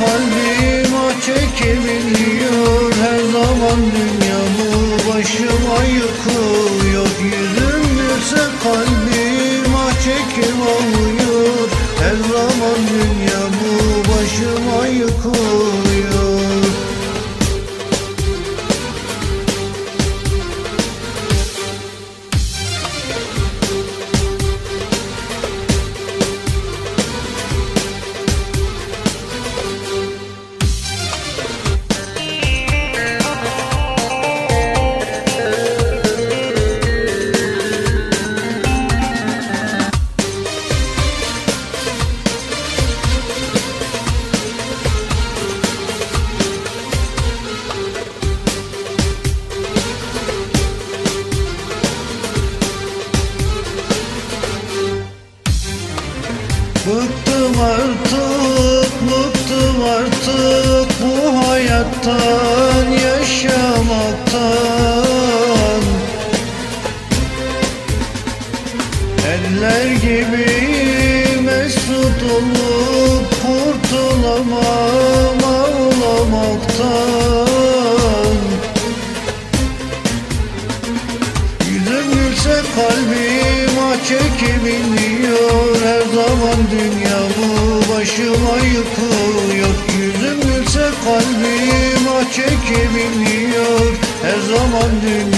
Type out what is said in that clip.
Yüzüm ise kalbim ah çekebiliyor Her zaman dünyamı başıma yıkıyor. Yüzüm ise kalbim ah çekim alıyor Her zaman dünyamı başıma yıkıyor Bıktım artık, bıktım artık bu hayattan yaşamaktan. Eller gibi mesut olup kurtulamam ağlamaktan. Yüzüm gülse kalbim ah çekebiliyor Her zaman dünyamı başıma yıkıyor Yüzüm gülse kalbim ah çekebiliyor Her zaman yıkıyor